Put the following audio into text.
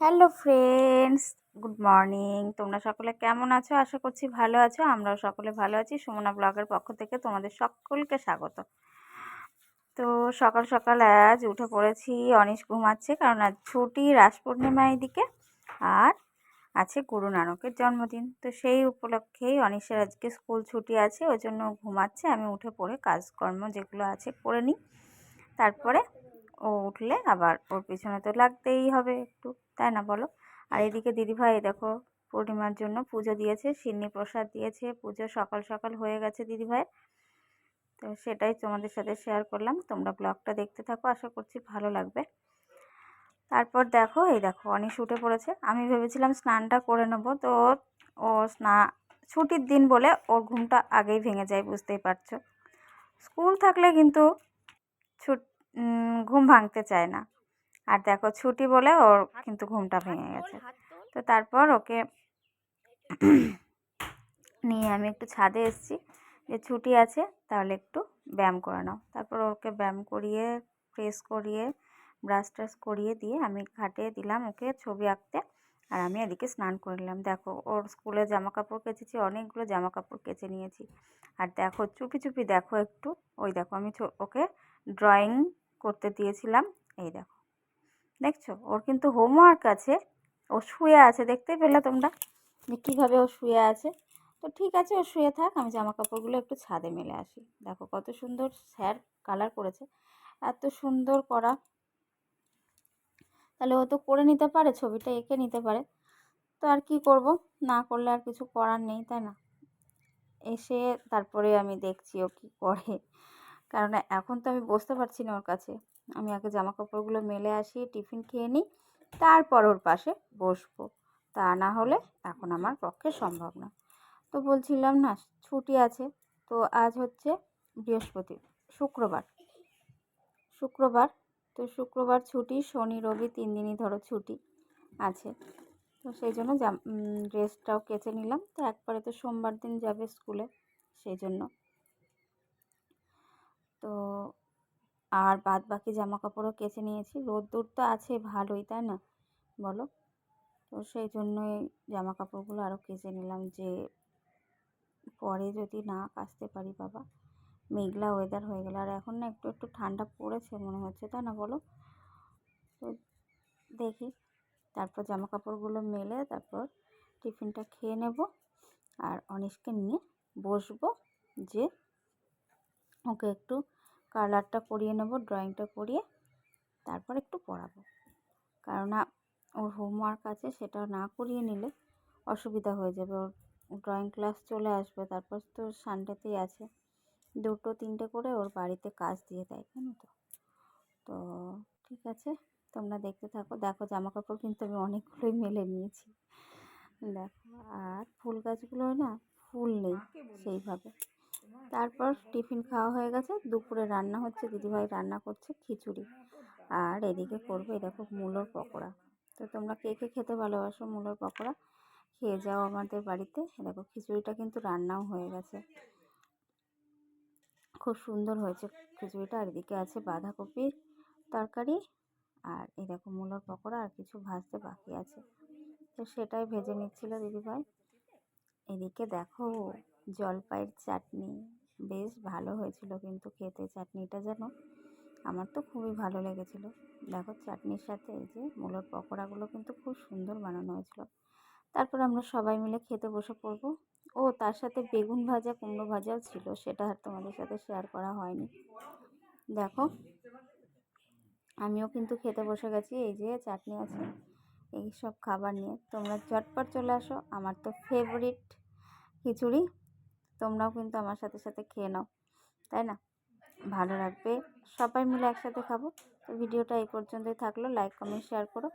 Hello friends, good morning. তোমরা সকলে কেমন আছো? আশা করছি ভালো আছো। আমরাও সকলে ভালো আছি। সুমনা ব্লগের পক্ষ থেকে তোমাদের সকলকে স্বাগত। তো সকাল সকাল আজ উঠে পড়েছি, অনিশ ঘুমাচ্ছে কারণ আজ ছুটি, রাস পূর্ণিমা এদিকে আর আছে গুরু নানকের জন্মদিন। তো সেই উপলক্ষেই অনিশের আজকে স্কুল ছুটি আছে, ওই জন্য ঘুমাচ্ছে। আমি উঠে পড়ে কাজকর্ম যেগুলো আছে করে নিই। তারপরে ও উঠলে আবার ওর পিছনে তো লাগতেই হবে একটু। তাই না বলো? আর এদিকে দিদিভাই দেখো পূর্ণিমার জন্য পুজো দিয়েছে সিন্নি প্রসাদ দিয়েছে পুজো সকাল সকাল হয়ে গেছে দিদিভাই। তো সেটাই তোমাদের সাথে শেয়ার করলাম। তোমরা ব্লগটা দেখতে থাকো আশা করছি ভালো লাগবে। তারপর দেখো এই দেখো অনিশ উঠে পড়েছে। আমি ভেবেছিলাম স্নানটা করে নেব তো ও স্না ছুটির দিন বলে ওর ঘুমটা আগেই ভেঙে যায় বুঝতেই পারছ। স্কুল থাকলে কিন্তু ছুট ঘুম ভাঙতে চায় না। আর দেখো ছুটি বলে ওর কিন্তু ঘুমটা ভেঙে গেছে। তো তারপর ওকে নিয়ে আমি একটু ছাদে এসেছি। যে ছুটি আছে তাহলে একটু ব্যায়াম করে নাও। তারপর ওকে ব্যায়াম করিয়ে ফ্রেশ করিয়ে ব্রাশ ট্রাশ করিয়ে দিয়ে আমি ঘাটে দিলাম ওকে ছবি আঁকতে। আর আমি এদিকে স্নান করে নিলাম। দেখো ওর স্কুলে জামা কাপড় কেচেছি অনেকগুলো জামা কাপড় কেচে নিয়েছি। আর দেখো চুপি চুপি দেখো একটু। ওই দেখো আমি ওকে ড্রয়িং করতে দিয়েছিলাম। এই দেখো। দেখছ? ওর কিন্তু হোমওয়ার্ক আছে। ও শুয়ে আছে দেখতে পেলে তোমরা যে কীভাবে ও শুয়ে আছে। তো ঠিক আছে, ও শুয়ে থাক, আমি জামা কাপড়গুলো একটু ছাদে মেলে আসি। দেখো কত সুন্দর স্যার কালার করেছে। এত সুন্দর করা তাহলে ও তো করে নিতে পারে, ছবিটা এঁকে নিতে পারে। তো আর কি করব? না করলে আর কিছু করার নেই, তাই না? এসে তারপরে আমি দেখছি ও কী করে। কারণ এখন তো আমি বসতে পারছি না ওর কাছে। আমি আগে জামা কাপড়গুলো মেলে আসি, টিফিন খেয়ে নিই, তারপর ওর পাশে বসবো। তা না হলে এখন আমার পক্ষে সম্ভব না। তো বলছিলাম না, ছুটি আছে, তো আজ হচ্ছে বৃহস্পতি, শুক্রবার। শুক্রবার, তো শুক্রবার ছুটি, শনি, রবি তিন দিনই ধরো ছুটি আছে। তো সেই জন্য ড্রেসটাও কেচে নিলাম। তো একবারে তো সোমবার দিন যাবে স্কুলে, সেই জন্য তো আর বাদ বাকি জামা কাপড়ও কেচে নিয়েছি। রোদ্দুর তো আছে, ভালোই, তাই না? বলো। তো সেই জন্যই জামা কাপড়গুলো আরও কেচে নিলাম যে পরে যদি না কাচতে পারি বাবা। মেঘলা ওয়েদার হয়ে গেল। আর এখন না একটু একটু ঠান্ডা পড়েছে মনে হচ্ছে, তাই না বলো? তো দেখি। তারপর জামা কাপড়গুলো মেলে তারপর টিফিনটা খেয়ে নেব। আর অনিশকে নিয়ে বসবো যে ওকে একটু কালারটা করিয়ে নেব ড্রয়িংটা করিয়ে তারপর একটু পড়াবো কেননা ওর হোমওয়ার্ক আছে সেটা না করিয়ে নিলে অসুবিধা হয়ে যাবে। ওর ড্রয়িং ক্লাস চলে আসবে তারপর তো সানডেতেই আছে। দুটো তিনটে করে ওর বাড়িতে কাজ দিয়ে দেয় কেন তো। তো ঠিক আছে তোমরা দেখতে থাকো। দেখো জামা কাপড় কিন্তু আমি অনেকগুলোই মেলে নিয়েছি। দেখো আর ফুল গাছগুলো না ফুল নেই সেইভাবে। তারপর টিফিন খাওয়া হয়ে গেছে। দুপুরে রান্না হচ্ছে, দিদিভাই রান্না করছে খিচুড়ি। আর এদিকে করবে দেখো মূলোর পকোড়া। তো তোমরা কে কে খেতে ভালোবাসো মূলোর পকোড়া, খেয়ে যাও আমাদের বাড়িতে। দেখো খিচুড়িটা কিন্তু রান্নাও হয়ে গেছে। খুব সুন্দর হয়েছে খিচুড়িটা। আর এদিকে আছে বাঁধাকপির তরকারি। আর এই দেখো মূলোর পকোড়া আর কিছু ভাজতে বাকি আছে। তো সেটাই ভেজে নিচ্ছিল দিদিভাই। এদিকে দেখো জলপাইয়ের চাটনি বেশ ভালো হয়েছিল কিন্তু খেতে। চাটনিটা যেন আমার তো খুবই ভালো লেগেছিলো। দেখো চাটনির সাথে এই যে মূলোর পকোড়াগুলো কিন্তু খুব সুন্দর বানানো হয়েছিল। তারপর আমরা সবাই মিলে খেতে বসে পড়ব। ও, তার সাথে বেগুন ভাজা, কুমড়ো ভাজাও ছিল, সেটা আর তোমাদের সাথে শেয়ার করা হয়নি। দেখো, আমিও কিন্তু খেতে বসে গেছি, এই যে চাটনি আছে, এই সব খাবার নিয়ে। তোমরা ঝটপট চলে আসো, আমার তো ফেভারিট খিচুড়ি। তোমরাও কিন্তু আমার সাথে সাথে খেয়ে নাও, তাই না? ভালো লাগবে। সবাই মিলে একসাথে খাব। তো ভিডিওটা এই পর্যন্তই থাকল। লাইক কমেন্ট শেয়ার করো।